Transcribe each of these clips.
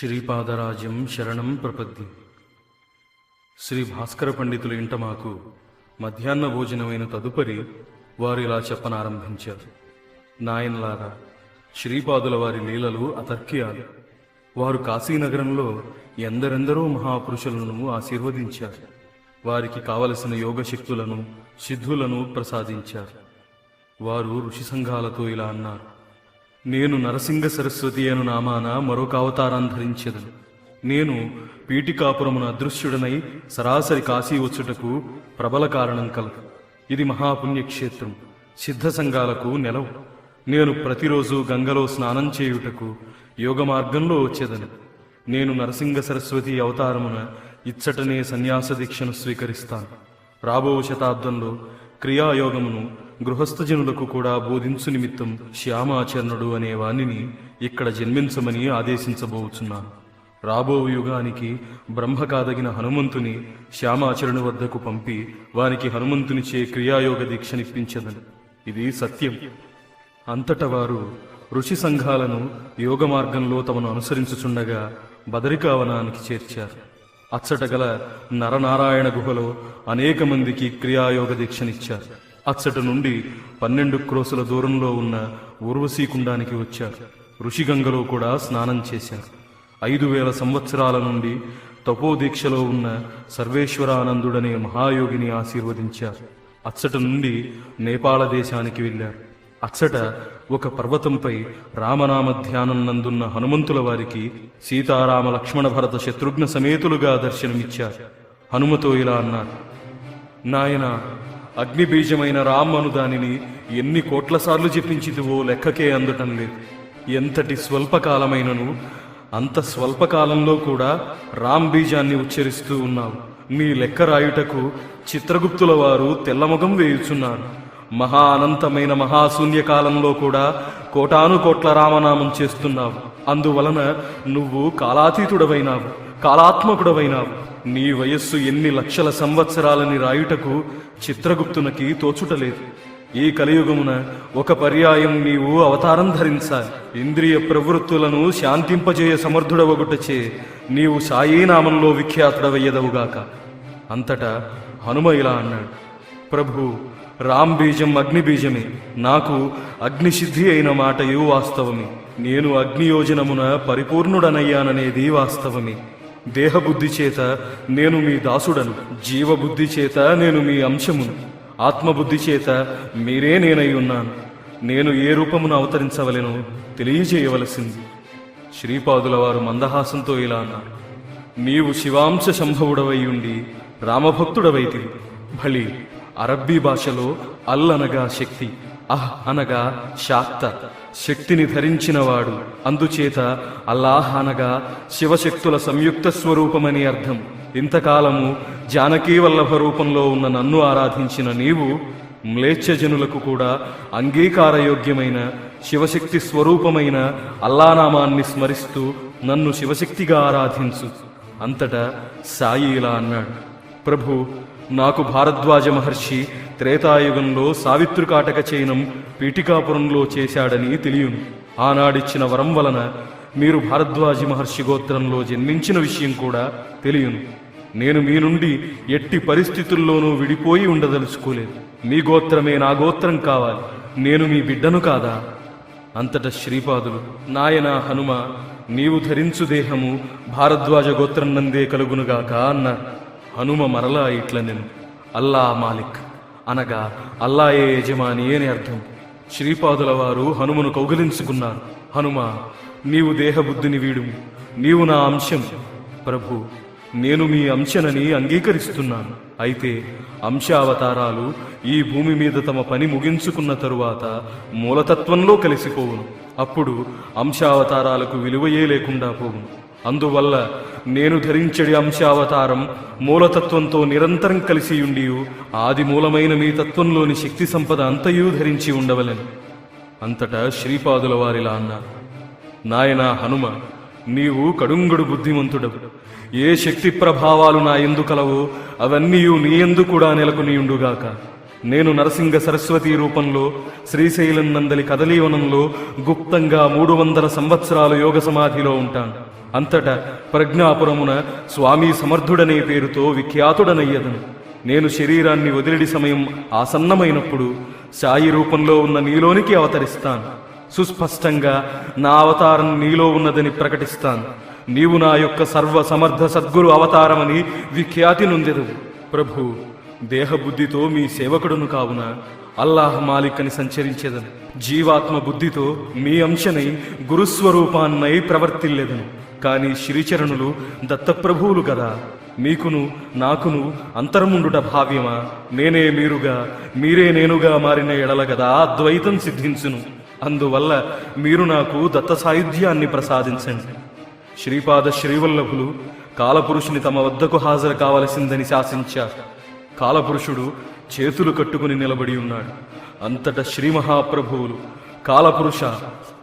శ్రీపాదరాజ్యం శరణం ప్రపద్ది శ్రీ భాస్కర పండితుల ఇంట మాకు మధ్యాహ్న భోజనమైన తదుపరి వారు ఇలా చెప్పనారంభించారు. నాయనలారా శ్రీపాదుల వారి లీలలు అతర్క్యాలు. వారు కాశీనగరంలో ఎందరెందరో మహాపురుషులను ఆశీర్వదించారు. వారికి కావలసిన యోగశక్తులను సిద్ధులను ప్రసాదించారు. వారు ఋషి సంఘాలతో ఇలా అన్నారు. నేను నరసింగ సరస్వతి అను నామాన మరొక అవతారం ధరించెదను. నేను పీఠికాపురమున అదృశ్యుడనై సరాసరి కాశీ వచ్చుటకు ప్రబల కారణం కలదు. ఇది మహాపుణ్యక్షేత్రం. సిద్ధ సంఘాలకు నెలవు. నేను ప్రతిరోజు గంగలో స్నానం చేయుటకు యోగ మార్గంలో వచ్చేదను. నేను నరసింగ సరస్వతి అవతారమున ఇచ్చటనే సన్యాస దీక్షను స్వీకరిస్తాను. రాబో శతాబ్దంలో క్రియాయోగమును గృహస్థజనులకు కూడా బోధించు నిమిత్తం శ్యామాచరణుడు అనే వాణిని ఇక్కడ జన్మించమని ఆదేశించబోచున్నాను రాబో యుగానికి బ్రహ్మ కాదగిన హనుమంతుని శ్యామాచరణ వద్దకు పంపి వానికి హనుమంతునిచే క్రియాయోగ దీక్షనిప్పించదని. ఇది సత్యం. అంతట వారు ఋషి సంఘాలను యోగ మార్గంలో తమను అనుసరించుచుండగా బదరికావనానికి చేర్చారు. అచ్చట గల నరనారాయణ గుహలో అనేక మందికి క్రియాయోగ దీక్షనిచ్చారు. అచ్చట నుండి పన్నెండు క్రోసుల దూరంలో ఉన్న ఊర్వశీకుండానికి వచ్చారు. ఋషిగంగలో కూడా స్నానం చేశారు. ఐదు వేల సంవత్సరాల నుండి తపోదీక్షలో ఉన్న సర్వేశ్వరానందుడనే మహాయోగిని ఆశీర్వదించారు. అచ్చట నుండి నేపాళ దేశానికి వెళ్ళారు. అచ్చట ఒక పర్వతంపై రామనామ ధ్యానం నందున్న హనుమంతుల వారికి సీతారామ లక్ష్మణ భరత శత్రుఘ్న సమేతులుగా దర్శనమిచ్చారు. హనుమతో ఇలా అన్నారు నాయన అగ్నిబీజమైన రామ్ అను దానిని ఎన్ని కోట్ల సార్లు జపించిదివో లెక్కకే అందటం లేదు. ఎంతటి స్వల్పకాలమైనను అంత స్వల్పకాలంలో కూడా రామ్ బీజాన్ని ఉచ్చరిస్తూ ఉన్నావు. నీ లెక్క రాయుటకు చిత్రగుప్తుల వారు తెల్లముఖం వేయుచున్నారు. మహా అనంతమైన మహాశూన్యకాలంలో కూడా కోటాను కోట్ల రామనామం చేస్తున్నావు. అందువలన నువ్వు కాలాతీతుడవైనావు కాలాత్మకుడవైనావు. నీ వయస్సు ఎన్ని లక్షల సంవత్సరాలని రాయుటకు చిత్రగుప్తునకి తోచుటలేదు. ఈ కలియుగమున ఒక పర్యాయం నీవు అవతారం ధరించాలి. ఇంద్రియ ప్రవృత్తులను శాంతింపజేయ సమర్థుడవగుటచే నీవు సాయీనామంలో విఖ్యాతుడవయ్యదవుగాక. అంతటా హనుమ ఇలా అన్నాడు. ప్రభు రామ్ బీజం నాకు అగ్నిసిద్ధి అయిన మాటయు వాస్తవమే. నేను అగ్నియోజనమున పరిపూర్ణుడనయ్యాననేది వాస్తవమే. దేహబుద్ధి చేత నేను మీ దాసుడను జీవబుద్ధి చేత నేను మీ అంశమును ఆత్మబుద్ధి చేత మీరే నేనై ఉన్నాను. నేను ఏ రూపమును అవతరించవలెనో తెలియజేయవలసింది. శ్రీపాదుల వారు మందహాసంతో ఇలా అన్నారు. నీవు శివాంశ సంభవుడవై ఉండి రామభక్తుడవైతివి భళి అరబ్బీ భాషలో అల్లనగా శక్తి. అహ్ అనగా శాక్త శక్తిని ధరించినవాడు. అందుచేత అల్లాహ్ అనగా శివశక్తుల సంయుక్త స్వరూపమని అర్థం. ఇంతకాలము జానకీ వల్లభ రూపంలో ఉన్న నన్ను ఆరాధించిన నీవు మ్లేచ్ఛజనులకు కూడా అంగీకారయోగ్యమైన శివశక్తి స్వరూపమైన అల్లానామాన్ని స్మరిస్తూ నన్ను శివశక్తిగా ఆరాధించు. అంతటా సాయి ఇలా అన్నాడు. ప్రభు నాకు భారద్వాజ మహర్షి త్రేతాయుగంలో సావిత్రుకాటక చైనం పీఠికాపురంలో చేశాడని తెలియను. ఆనాడిచ్చిన వరం వలన మీరు భారద్వాజి మహర్షి గోత్రంలో జన్మించిన విషయం కూడా తెలియను. నేను మీ నుండి ఎట్టి పరిస్థితుల్లోనూ విడిపోయి ఉండదలుచుకోలేదు. మీ గోత్రమే నా గోత్రం కావాలి. నేను మీ బిడ్డను కాదా? అంతట శ్రీపాదులు నాయన హనుమ నీవు ధరించు దేహము భారద్వాజ గోత్రం నందే కలుగునుగాక అన్నారు హనుమ మరలా ఇట్ల నేను అల్లా మాలిక్. అనగా అల్లాయే యజమాని అని అర్థం. శ్రీపాదుల వారు హనుమను కౌగిలించుకున్నారు. హనుమ నీవు దేహబుద్ధిని వీడుము నీవు నా అంశం. ప్రభు నేను మీ అంశనని అంగీకరిస్తున్నాను. అయితే అంశావతారాలు ఈ భూమి మీద తమ పని ముగించుకున్న తరువాత మూలతత్వంలో కలిసిపోవును. అప్పుడు అంశావతారాలకు విలువయే లేకుండా పోవును. అందువల్ల నేను ధరించడి అంశావతారం మూలతత్వంతో నిరంతరం కలిసి ఉండి ఆది మూలమైన మీ తత్వంలోని శక్తి సంపద అంతయూ ధరించి ఉండవలెను. అంతటా శ్రీపాదుల వారిలా అన్నారు నాయనా హనుమ నీవు కడుంగడు బుద్ధిమంతుడవు. ఏ శక్తి ప్రభావాలు నా ఎందు కలవో అవన్నీ నీ ఎందు కూడా నెలకొనియుండుగాక నేను నరసింగ సరస్వతి రూపంలో శ్రీశైలం నందలి కదలీవనంలో గుప్తంగా మూడు వందల సంవత్సరాలు యోగ సమాధిలో ఉంటాను. అంతటా ప్రజ్ఞాపురమున స్వామి సమర్థుడనే పేరుతో విఖ్యాతుడనయ్యదను. నేను శరీరాన్ని వదిలిడి సమయం ఆసన్నమైనప్పుడు సాయి రూపంలో ఉన్న నీలోనికి అవతరిస్తాను. సుస్పష్టంగా నా అవతారం నీలో ఉన్నదని ప్రకటిస్తాను. నీవు నా యొక్క సర్వ సమర్థ సద్గురు అవతారమని విఖ్యాతి నొందెదు ప్రభు దేహబుద్ధితో మీ సేవకుడును కావున అల్లాహ్ మాలిక్ అని సంచరించేదను. జీవాత్మ బుద్ధితో మీ అంశనై గురుస్వరూపాన్నై ప్రవర్తిల్లేదను. కానీ శ్రీచరణులు దత్తప్రభువులు కదా. మీకును నాకును అంతరముండుట భావ్యమా? నేనే మీరుగా మీరే నేనుగా మారిన ఎడల కదా అద్వైతం సిద్ధించును. అందువల్ల మీరు నాకు దత్త సాయుధ్యాన్ని ప్రసాదించండి. శ్రీపాద శ్రీవల్లభులు కాలపురుషుని తమ వద్దకు హాజరు కావలసిందని శాసించారు. కాలపురుషుడు చేతులు కట్టుకుని నిలబడి ఉన్నాడు. అంతట శ్రీ మహాప్రభువులు కాలపురుష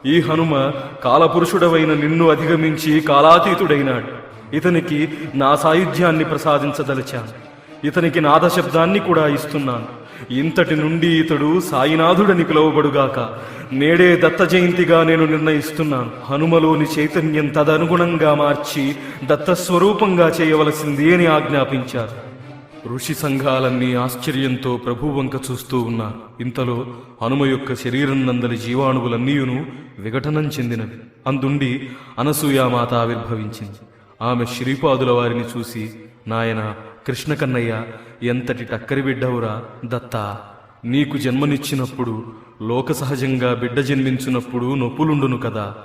ఈ హనుమ కాలపురుషుడవైన నిన్ను అధిగమించి కాలాతీతుడైనాడు. ఇతనికి నా సాయుధ్యాన్ని ప్రసాదించదలిచాను. ఇతనికి నాదశబ్దాన్ని కూడా ఇస్తున్నాను. ఇంతటి నుండి ఇతడు సాయినాథుడని పిలువబడుగాక నేడే దత్త జయంతిగా నేను నిర్ణయిస్తున్నాను. హనుమలోని చైతన్యం తదనుగుణంగా మార్చి దత్తస్వరూపంగా చేయవలసింది అని ఆజ్ఞాపించారు. ఋషి సంఘాలన్నీ ఆశ్చర్యంతో ప్రభువంక చూస్తూ ఉన్నారు. ఇంతలో హనుమ యొక్క శరీరం నందలి జీవాణువులన్నీయును విఘటనం చెందినవి. అందుండి అనసూయామాత ఆవిర్భవించింది. ఆమె శ్రీపాదుల వారిని చూసి నాయన కృష్ణ కన్నయ్య ఎంతటి టక్కరి బిడ్డవురా దత్తా! నీకు జన్మనిచ్చినప్పుడు లోక సహజంగా బిడ్డ జన్మించినప్పుడు నొప్పులుండును కదా!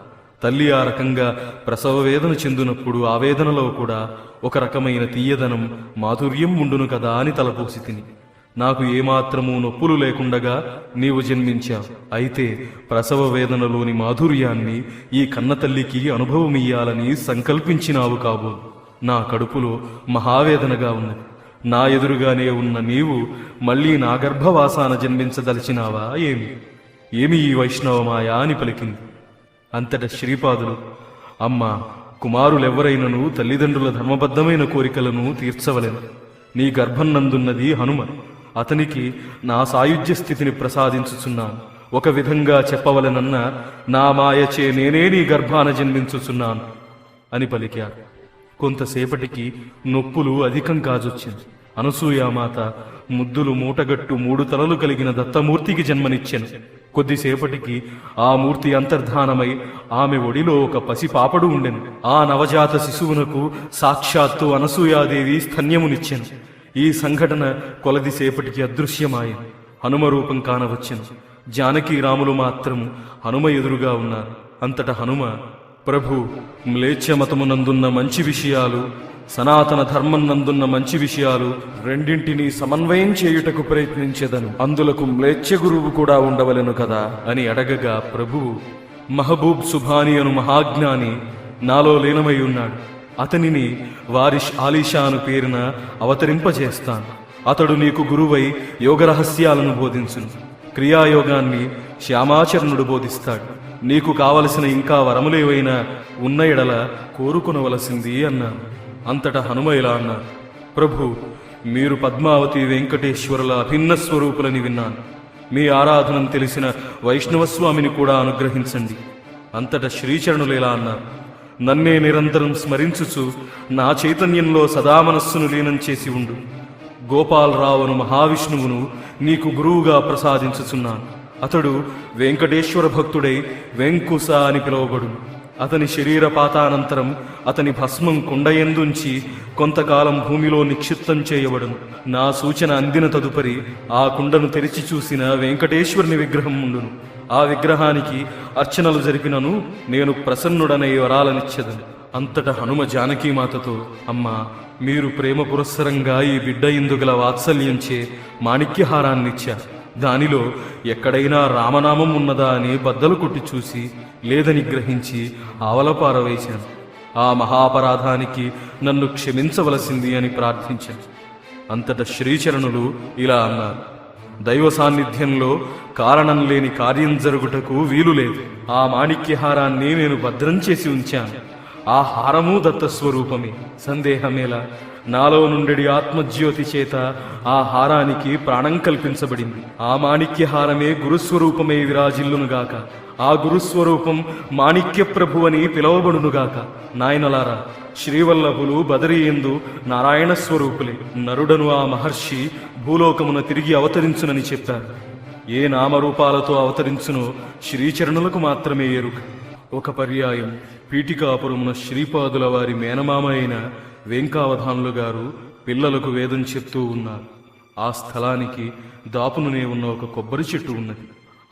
తల్లి ఆ రకంగా ప్రసవ వేదన చెందినప్పుడు ఆ వేదనలో కూడా ఒక రకమైన తీయదనం మాధుర్యం ఉండును కదా అని తలపోసి తిని. నాకు ఏమాత్రమూ నొప్పులు లేకుండగా నీవు జన్మించావు. అయితే ప్రసవ వేదనలోని మాధుర్యాన్ని ఈ కన్నతల్లికి అనుభవమియ్యాలని సంకల్పించినావు కాబో. నా కడుపులో మహావేదనగా ఉన్నది. నా ఎదురుగానే ఉన్న నీవు మళ్ళీ నా గర్భవాసాన జన్మించదలిచినావా ఏమి? ఏమి ఈ వైష్ణవమాయా అని పలికింది. అంతట శ్రీపాదులు అమ్మ కుమారులెవరైనను తల్లిదండ్రుల ధర్మబద్ధమైన కోరికలను తీర్చవలెను. నీ గర్భం నందున్నది హనుమ అతనికి నా సాయుధ్య స్థితిని ప్రసాదించుచున్నాను. ఒక విధంగా చెప్పవలెనన్న నా మాయచే నేనే నీ గర్భాన జన్మించుచున్నాను అని పలికారు. కొంతసేపటికి నొప్పులు అధికం కాజొచ్చింది. అనసూయామాత ముద్దులు మూటగట్టు మూడు తలలు కలిగిన దత్తమూర్తికి జన్మనిచ్చాను. కొద్దిసేపటికి ఆ మూర్తి అంతర్ధానమై ఆమె ఒడిలో ఒక పసిపాపడు ఉండెను. ఆ నవజాత శిశువునకు సాక్షాత్తు అనసూయాదేవి స్థన్యమునిచ్చెను. ఈ సంఘటన కొలదిసేపటికి అదృశ్యమాయింది హనుమ రూపం కానవచ్చెను. జానకి రాములు మాత్రం హనుమ ఎదురుగా ఉన్నారు. అంతట హనుమ ప్రభు మ్లేచ్ఛమతమునందున్న మంచి విషయాలు సనాతన ధర్మం నందున్న మంచి విషయాలు రెండింటినీ సమన్వయం చేయుటకు ప్రయత్నించెదను. అందులకు మ్లేచ్ఛ గురువు కూడా ఉండవలెను కదా? అని అడగగా ప్రభువు మహబూబ్ సుభాని అను మహాజ్ఞాని నాలో లీనమై ఉన్నాడు. అతనిని వారిష్ ఆలీషాను పేరున అవతరింపజేస్తాను. అతడు నీకు గురువై యోగ రహస్యాలను బోధించును. క్రియాయోగాన్ని శ్యామాచరణుడు బోధిస్తాడు. నీకు కావలసిన ఇంకా వరములేవైనా ఉన్న ఎడల కోరుకునవలసింది అన్నాను. అంతటా హనుమ ఇలా అన్నారు ప్రభు మీరు పద్మావతి వెంకటేశ్వరుల అభిన్న స్వరూపులని విన్నాను. మీ ఆరాధనం తెలిసిన వైష్ణవస్వామిని కూడా అనుగ్రహించండి. అంతటా శ్రీచరణులు ఇలా అన్నారు నన్నే నిరంతరం స్మరించుచు నా చైతన్యంలో సదా మనస్సును లీనం చేసి ఉండు. గోపాలరావును మహావిష్ణువును నీకు గురువుగా ప్రసాదించుచున్నాను. అతడు వెంకటేశ్వర భక్తుడై వెంకుస అని పిలువబడు అతని శరీర పాతానంతరం అతని భస్మం కుండయందుంచి కొంతకాలం భూమిలో నిక్షిప్తం చేయబడును. నా సూచన అందిన తదుపరి ఆ కుండను తెరిచి చూసిన వెంకటేశ్వరుని విగ్రహం ఉండును. ఆ విగ్రహానికి అర్చనలు జరిపినను నేను ప్రసన్నుడనై వరాలనిచ్చెదను. అంతట హనుమ జానకీమాతతో అమ్మా మీరు ప్రేమ పురస్సరంగా ఈ బిడ్డ ఇందుగల వాత్సల్యంచే మాణిక్యహారాన్నిచ్చారు. దానిలో ఎక్కడైనా రామనామం ఉన్నదా అని బద్దలు కొట్టి చూసి లేదని గ్రహించి ఆవలపారవేశాను ఆ మహాపరాధానికి నన్ను క్షమించవలసింది అని ప్రార్థించాను. అంతట శ్రీచరణులు ఇలా అన్నారు దైవ సాన్నిధ్యంలో కారణం లేని కార్యం జరుగుటకు వీలు లేదు. ఆ మాణిక్యహారాన్ని నేను భద్రం చేసి ఉంచాను. ఆ హారము దత్తస్వరూపమే సందేహమేలా నాలో నుండి ఆత్మజ్యోతి చేత ఆ హారానికి ప్రాణం కల్పించబడింది. ఆ మాణిక్య హారమే గురుస్వరూపమే విరాజిల్లునుగాక. ఆ గురుస్వరూపం మాణిక్య ప్రభు అని పిలువబడునుగాక. నాయనలారా శ్రీవల్లభులు బదరియందు నారాయణ స్వరూపులే. నరుడను ఆ మహర్షి భూలోకమున తిరిగి అవతరించునని చెప్పారు. ఏ నామరూపాలతో అవతరించునో శ్రీచరణులకు మాత్రమే ఎరుక. ఒక పర్యాయం. పీఠికాపురమున శ్రీపాదుల వారి మేనమామ అయిన వెంకావధానులు గారు పిల్లలకు వేదం చెప్తూ ఉన్నారు. ఆ స్థలానికి దాపునునే ఉన్న ఒక కొబ్బరి చెట్టు ఉన్నది.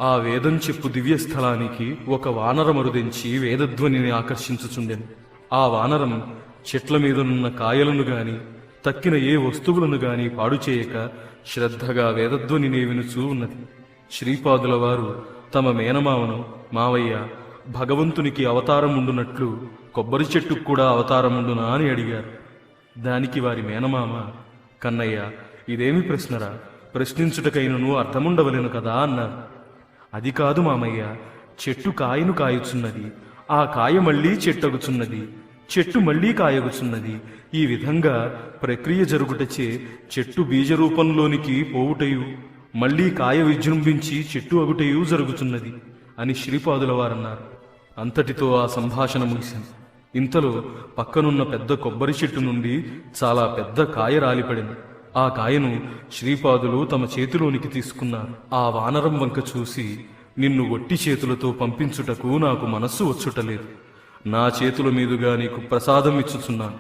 ఆ వేదం చెప్పు దివ్య స్థలానికి ఒక వానరం అరుదించి వేదధ్వనిని ఆకర్షించుచుండెను. ఆ వానరం చెట్ల మీదనున్న కాయలను గాని తక్కిన ఏ వస్తువులను గాని పాడు చేయక శ్రద్ధగా వేదధ్వనిని వినుచూ ఉన్నది. శ్రీపాదుల వారు తమ మేనమామను మావయ్య భగవంతునికి అవతారం ఉండునట్లు కొబ్బరి చెట్టుకు కూడా అవతారం ఉండునా అని అడిగారు. దానికి వారి మేనమామ కన్నయ్య ఇదేమి ప్రశ్నరా? ప్రశ్నించుటకైనను అర్థముండవలేను కదా అన్నారు. అది కాదు మామయ్య చెట్టు కాయను కాయుచున్నది ఆ కాయ మళ్ళీ చెట్టగుచున్నది చెట్టు మళ్ళీ కాయగుచున్నది. ఈ విధంగా ప్రక్రియ జరుగుటచే చెట్టు బీజరూపంలోనికి పోవుటయు మళ్ళీ కాయ విజృంభించి చెట్టు అగుటయు జరుగుతున్నది అని శ్రీపాదుల వారన్నారు. అంతటితో ఆ సంభాషణ ముగిసింది ఇంతలో పక్కనున్న పెద్ద కొబ్బరి చెట్టు నుండి చాలా పెద్ద కాయ రాలిపడింది. ఆ కాయను శ్రీపాదులు తమ చేతిలోనికి తీసుకున్నారు. ఆ వానరం వంక చూసి నిన్ను ఒట్టి చేతులతో పంపించుటకు నాకు మనస్సు వచ్చుటలేదు. నా చేతుల మీదుగా నీకు ప్రసాదం ఇచ్చుచున్నాను.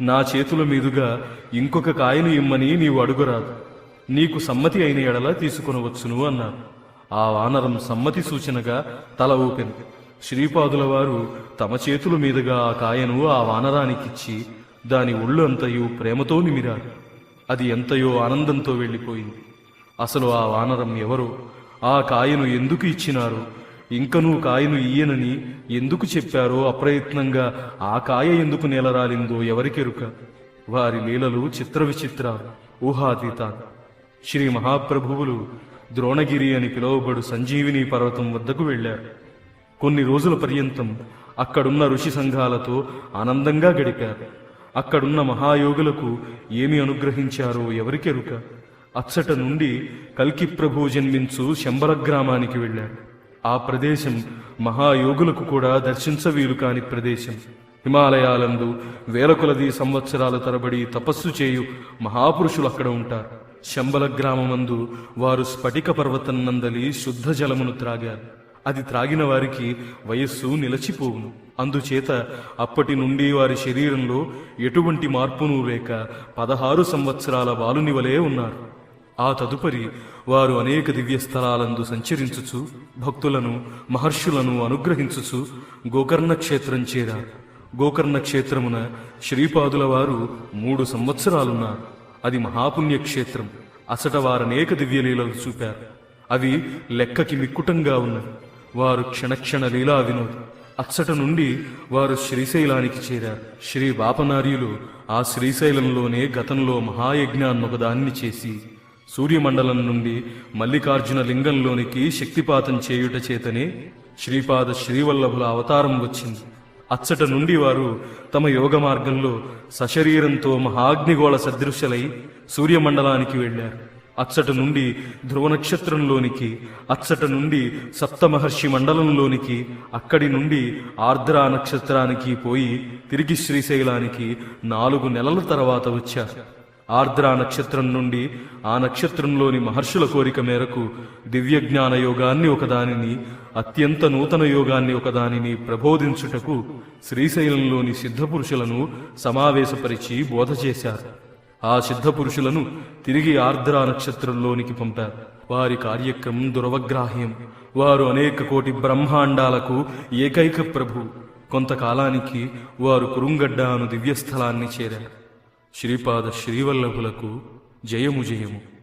నా చేతుల మీదుగా ఇంకొక కాయను ఇమ్మని నీవు అడుగురాదు. నీకు సమ్మతి అయిన ఎడలా తీసుకొనవచ్చును అన్నారు. ఆ వానరం సమ్మతి సూచనగా తల ఊపింది. శ్రీపాదుల వారు తమ చేతుల మీదుగా ఆ కాయను ఆ వానరానికిచ్చి దాని ఒళ్ళు అంతయు ప్రేమతో నిమిరారు. అది ఎంతయో ఆనందంతో వెళ్ళిపోయింది. అసలు ఆ వానరం ఎవరో ఆ కాయను ఎందుకు ఇచ్చినారు ఇంకనూ కాయను ఇయ్యనని ఎందుకు చెప్పారో అప్రయత్నంగా ఆ కాయ ఎందుకు నేలరాలిందో ఎవరికెరుక? వారి లీలలు చిత్ర విచిత్ర ఊహాతీత శ్రీ మహాప్రభువులు ద్రోణగిరి అని పిలువబడు సంజీవిని పర్వతం వద్దకు వెళ్ళారు. కొన్ని రోజుల పర్యంతం అక్కడున్న ఋషి సంఘాలతో ఆనందంగా గడిపారు. అక్కడున్న మహాయోగులకు ఏమి అనుగ్రహించారో ఎవరికెరుక అచ్చట నుండి కల్కి ప్రభు జన్మించు శంబర గ్రామానికి వెళ్ళారు ఆ ప్రదేశం మహాయోగులకు కూడా దర్శించవీలు కాని ప్రదేశం. హిమాలయాలందు వేల కొలది సంవత్సరాల తరబడి తపస్సు చేయు మహాపురుషులు అక్కడ ఉంటారు. శంబల గ్రామమందు వారు స్ఫటిక పర్వతం నందలి శుద్ధ జలమును త్రాగారు. అది త్రాగిన వారికి వయస్సు నిలచిపోవును. అందుచేత అప్పటి నుండి వారి శరీరంలో ఎటువంటి మార్పును లేక పదహారు సంవత్సరాల బాలుని వలె ఉన్నారు. ఆ తదుపరి వారు అనేక దివ్య స్థలాలందు సంచరించుచు భక్తులను మహర్షులను అనుగ్రహించుచు గోకర్ణ క్షేత్రం చేరారు. గోకర్ణ క్షేత్రమున శ్రీపాదుల వారు మూడు సంవత్సరాలున్నారు. అది మహాపుణ్యక్షేత్రం. అసట వారనేక దివ్యలీలలు చూపారు. అవి లెక్కకి మిక్కుటంగా ఉన్నవి. వారు క్షణక్షణ లీలా వినోద్ అచ్చట నుండి వారు శ్రీశైలానికి చేరారు. శ్రీ బాపనార్యులు ఆ శ్రీశైలంలోనే గతంలో మహాయజ్ఞాన్నొకదాన్ని చేసి సూర్యమండలం నుండి మల్లికార్జున లింగంలోనికి శక్తిపాతం చేయుట చేతనే శ్రీపాద శ్రీవల్లభుల అవతారం వచ్చింది. అచ్చట నుండి వారు తమ యోగ మార్గంలో సశరీరంతో మహాగ్నిగోళ సదృశలై సూర్యమండలానికి వెళ్ళారు. అచ్చట నుండి ధ్రువ నక్షత్రంలోనికి అచ్చట నుండి సప్తమహర్షి మండలంలోనికి అక్కడి నుండి ఆర్ద్రా నక్షత్రానికి పోయి తిరిగి శ్రీశైలానికి నాలుగు నెలల తర్వాత వచ్చారు. ఆర్ద్రా నక్షత్రం నుండి ఆ నక్షత్రంలోని మహర్షుల కోరిక మేరకు దివ్యజ్ఞాన యోగాన్ని ఒకదానిని అత్యంత నూతన యోగాన్ని ఒకదానిని ప్రబోధించుటకు శ్రీశైలంలోని సిద్ధపురుషులను సమావేశపరిచి బోధ చేశారు. ఆ సిద్ధపురుషులను తిరిగి ఆర్ద్రా నక్షత్రంలోనికి పంపారు. వారి కార్యక్రమం దురవగ్రాహ్యం. వారు అనేక కోటి బ్రహ్మాండాలకు ఏకైక ప్రభు. కొంతకాలానికి వారు కురుంగడ్డ అను దివ్యస్థలాన్ని చేరారు. శ్రీపాద శ్రీవల్లభులకు జయము జయము.